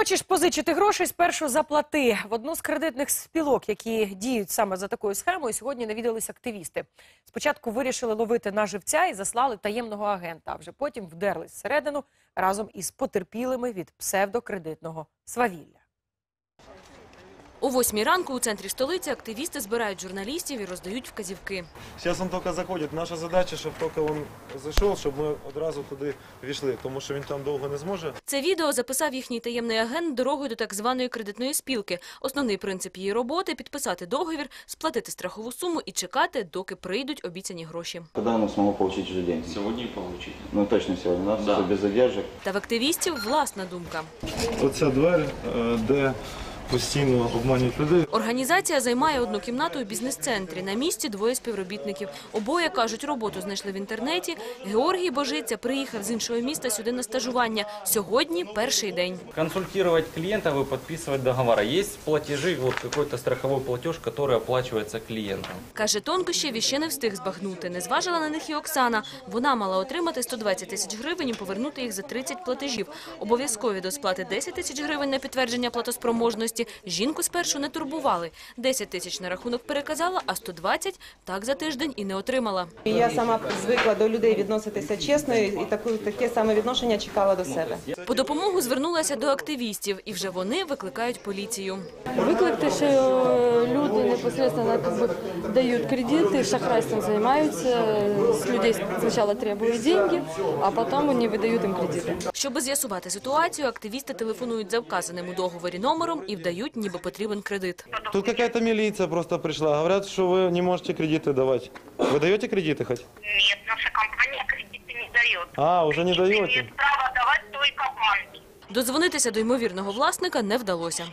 Хочеш позичити гроші, спершу заплати. В одну з кредитних спілок, які діють саме за такою схемою, сьогодні навідались активісти. Спочатку вирішили ловити на живця і заслали таємного агента, а вже потім вдерлись всередину разом із потерпілими від псевдокредитного свавілля. О восьмій ранку у центрі столиці активісти збирають журналістів і роздають вказівки. Зараз він тільки заходить. Наша задача, щоб тільки він зайшов, щоб ми одразу туди війшли, тому що він там довго не зможе. Це відео записав їхній таємний агент дорогою до так званої кредитної спілки. Основний принцип її роботи – підписати договір, сплатити страхову суму і чекати, доки прийдуть обіцяні гроші. Когда мы сможем получить уже деньги? Сегодня и получите. Ну точно сегодня, да? Без задержек. Та в активістів власна думка. Оця двері, е, де постійно обманюють людей. Організація займає одну кімнату у бізнес-центрі. На місці двоє співробітників. Обоє, кажуть, роботу знайшли в інтернеті. Георгій Божиця приїхав з іншого міста сюди на стажування. Сьогодні перший день. Консультировать клиентов и подписывать договора. Есть платежи, вот какой-то платеж, который оплачивается клиентом. Каже, тонкощів іще не встиг збагнути. Не зважила на них і Оксана. Вона мала отримати 120 тисяч гривень і повернути їх за 30 платежів. Обов'язкові до сплати 10 тисяч гривень на підтвердження платоспроможності. Жінку спершу не турбували. 10 тисяч на рахунок переказала, а 120 так за тиждень і не отримала. Я сама звикла до людей відноситися чесно, і таку таке саме відношення чекала до себе. По допомогу звернулася до активістів, і вже вони викликають поліцію. Викликти, що люди непосредственно дають кредити, шахрайством займаються, з людей спочатку требують деньги, а потім вони видають їм кредити. Щоб з'ясувати ситуацію, активісти телефонують за вказаним у договорі номером і вдають, ніби потрібен кредит. Тут какая-то милиция просто пришла. Говорят, что вы не можете кредиты давать. Вы даете кредиты хоть? Нет, наша компания кредиты не дает. А, уже не даете? Имеют право давать только банки. Дозвонитися до ймовірного власника не вдалося.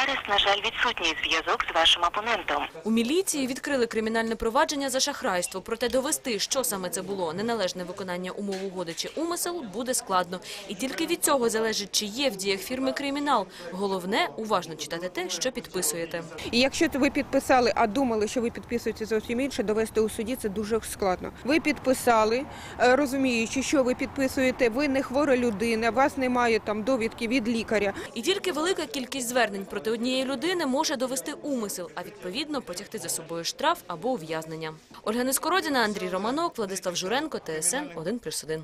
Зараз, на жаль, відсутній зв'язок з вашим опонентом. У міліції відкрили кримінальне провадження за шахрайство. Проте довести, що саме це було, неналежне виконання умов угоди чи умисел, буде складно. І тільки від цього залежить, чи є в діях фірми кримінал. Головне – уважно читати те, що підписуєте. І якщо ви підписали, а думали, що ви підписуєте зовсім інше, довести у суді це дуже складно. Ви підписали, е, розуміючи, що ви підписуєте, ви не хвора людина, у вас немає там довідки від лікаря. І тільки велика кількість звернень проти однієї людини може довести умисел, а відповідно потягти за собою штраф або ув'язнення. Ольга Нескородіна, Андрій Романок, Владислав Журенко, ТСН 1+,1.